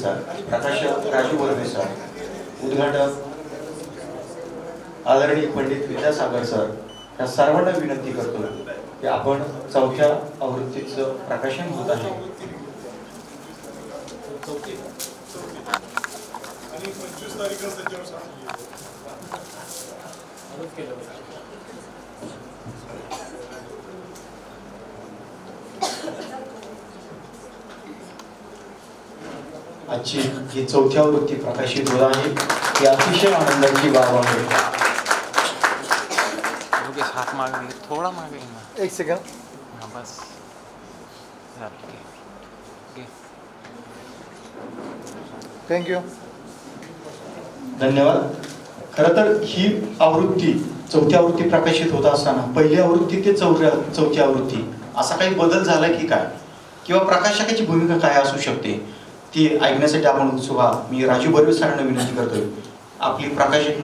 Sir. प्रकाशक Raju वर्मे sir. उद्घाटक आदरणीय पंडित विद्यासागर सर या सर्वांना विनंती करतो की आपण चौथ्या आवृत्तीचं प्रकाशन होत आहे. पंचवीस तारीख आजची ही चौथ्या आवृत्ती प्रकाशित होत आहे. ही अतिशय आनंदाची बाब आहे. थोडा मागे एक हा बस. थँक्यू धन्यवाद. खरं तर ही आवृत्ती चौथी आवृत्ती प्रकाशित होत असताना पहिली आवृत्ती ते चौथ्या चौथी आवृत्ती असा काही बदल झाला की काय? किंवा प्रकाशकाची भूमिका काय असू शकते? ती ऐकण्यासाठी आपण उत्सुक आहात. मी राजू बर्वे सरांना विनंती करतोय. आपली प्रकाशित